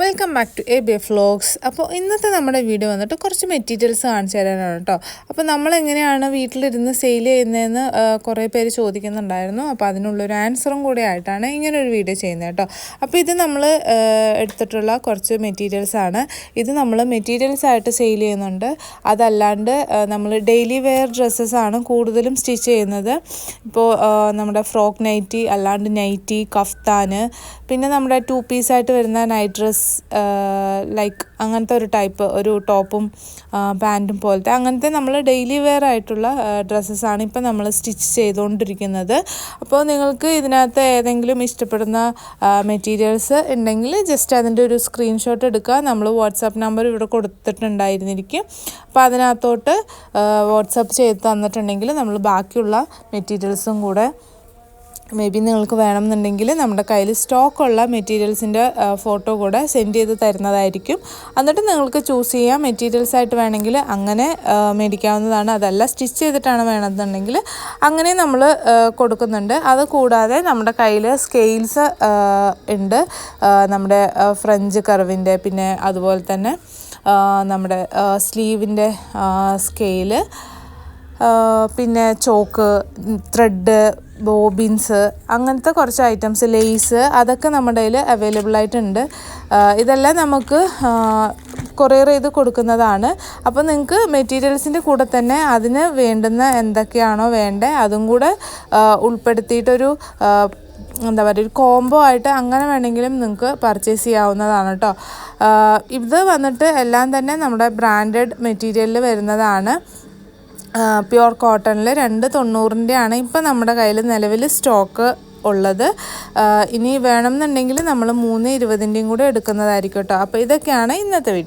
Welcome back to A B F vlogs അപ്പോൾ ഇന്നത്തെ നമ്മുടെ വീഡിയോ വന്നിട്ട് കുറച്ച് മെറ്റീരിയൽസ് കാണിച്ചു തരാനാണ് കേട്ടോ. അപ്പോൾ നമ്മളെങ്ങനെയാണ് വീട്ടിലിരുന്ന് സെയിൽ ചെയ്യുന്നതെന്ന് കുറേ പേര് ചോദിക്കുന്നുണ്ടായിരുന്നു. അപ്പോൾ അതിനുള്ളൊരു ആൻസറും കൂടെ ആയിട്ടാണ് ഇങ്ങനൊരു വീഡിയോ ചെയ്യുന്നത് കേട്ടോ. അപ്പോൾ ഇത് നമ്മൾ എടുത്തിട്ടുള്ള കുറച്ച് മെറ്റീരിയൽസ് ആണ്. ഇത് നമ്മൾ മെറ്റീരിയൽസ് ആയിട്ട് സെയിൽ ചെയ്യുന്നുണ്ട്. അതല്ലാണ്ട് നമ്മൾ ഡെയിലി വെയർ ഡ്രസ്സസ് ആണ് കൂടുതലും സ്റ്റിച്ച് ചെയ്യുന്നത്. ഇപ്പോൾ നമ്മുടെ ഫ്രോക്ക് നൈറ്റി അല്ലാണ്ട് നൈറ്റി കഫ്താന് പിന്നെ നമ്മുടെ ടു പീസായിട്ട് വരുന്ന നൈറ്റ് ലൈക്ക് അങ്ങനത്തെ ഒരു ടൈപ്പ് ഒരു ടോപ്പും പാന്റും പോലത്തെ അങ്ങനത്തെ നമ്മൾ ഡെയിലി വെയർ ആയിട്ടുള്ള ഡ്രസ്സസ്സാണ് ഇപ്പം നമ്മൾ സ്റ്റിച്ച് ചെയ്തുകൊണ്ടിരിക്കുന്നത് അപ്പോൾ നിങ്ങൾക്ക് ഇതിനകത്ത് ഏതെങ്കിലും ഇഷ്ടപ്പെടുന്ന മെറ്റീരിയൽസ് ഉണ്ടെങ്കിൽ ജസ്റ്റ് അതിന്റെ ഒരു സ്ക്രീൻഷോട്ട് എടുക്കുക. നമ്മൾ വാട്സാപ്പ് നമ്പർ ഇവിടെ കൊടുത്തിട്ടുണ്ടായിരുന്നിരിക്കും. അപ്പോൾ അതിനകത്തോട്ട് വാട്സാപ്പ് ചെയ്ത് തന്നിട്ടുണ്ടെങ്കിൽ നമ്മൾ ബാക്കിയുള്ള മെറ്റീരിയൽസും കൂടെ മേ ബി നിങ്ങൾക്ക് വേണമെന്നുണ്ടെങ്കിൽ നമ്മുടെ കയ്യിൽ സ്റ്റോക്കുള്ള മെറ്റീരിയൽസിന്റെ ഫോട്ടോ കൂടെ സെൻഡ് ചെയ്ത് തരുന്നതായിരിക്കും. എന്നിട്ട് നിങ്ങൾക്ക് ചൂസ് ചെയ്യാം. മെറ്റീരിയൽസ് ആയിട്ട് വേണമെങ്കിൽ അങ്ങനെ മേടിക്കാവുന്നതാണ്. അതല്ല സ്റ്റിച്ച് ചെയ്തിട്ടാണ് വേണമെന്നുണ്ടെങ്കിൽ അങ്ങനെ നമ്മൾ കൊടുക്കുന്നുണ്ട്. അത് കൂടാതെ നമ്മുടെ കയ്യിൽ സ്കെയിൽസ് ഉണ്ട്. നമ്മുടെ ഫ്രഞ്ച് കർവിന്റെ പിന്നെ അതുപോലെ തന്നെ നമ്മുടെ സ്ലീവിന്റെ സ്കെയിൽ പിന്നെ ചോക്ക് ത്രെഡ് ബോബിൻസ് അങ്ങനത്തെ കുറച്ച് ഐറ്റംസ് ലേസ് അതൊക്കെ നമ്മുടെ കയ്യിൽ അവൈലബിൾ ആയിട്ടുണ്ട്. ഇതെല്ലാം നമുക്ക് കൊറിയർ ചെയ്ത് കൊടുക്കുന്നതാണ്. അപ്പോൾ നിങ്ങൾക്ക് മെറ്റീരിയൽസിന്റെ കൂടെ തന്നെ അതിന് വേണ്ടുന്ന എന്തൊക്കെയാണോ വേണ്ടത് അതും കൂടെ ഉൾപ്പെടുത്തിയിട്ടൊരു എന്താ പറയുക ഒരു കോംബോ ആയിട്ട് അങ്ങനെ വേണമെങ്കിലും നിങ്ങൾക്ക് പർച്ചേസ് ചെയ്യാവുന്നതാണ് കേട്ടോ ഇത് വന്നിട്ട് എല്ലാം തന്നെ നമ്മുടെ ബ്രാൻഡഡ് മെറ്റീരിയലിൽ വരുന്നതാണ്. പ്യുവർ കോട്ടണിൽ രണ്ട് തൊണ്ണൂറിന്റെയാണ് ഇപ്പം നമ്മുടെ കയ്യിൽ നിലവിൽ സ്റ്റോക്ക് ഉള്ളത്. ഇനി വേണമെന്നുണ്ടെങ്കിൽ നമ്മൾ മൂന്ന് ഇരുപതിന്റെയും കൂടെ എടുക്കുന്നതായിരിക്കും കേട്ടോ. അപ്പോൾ ഇതൊക്കെയാണ് ഇന്നത്തെ വീഡിയോ.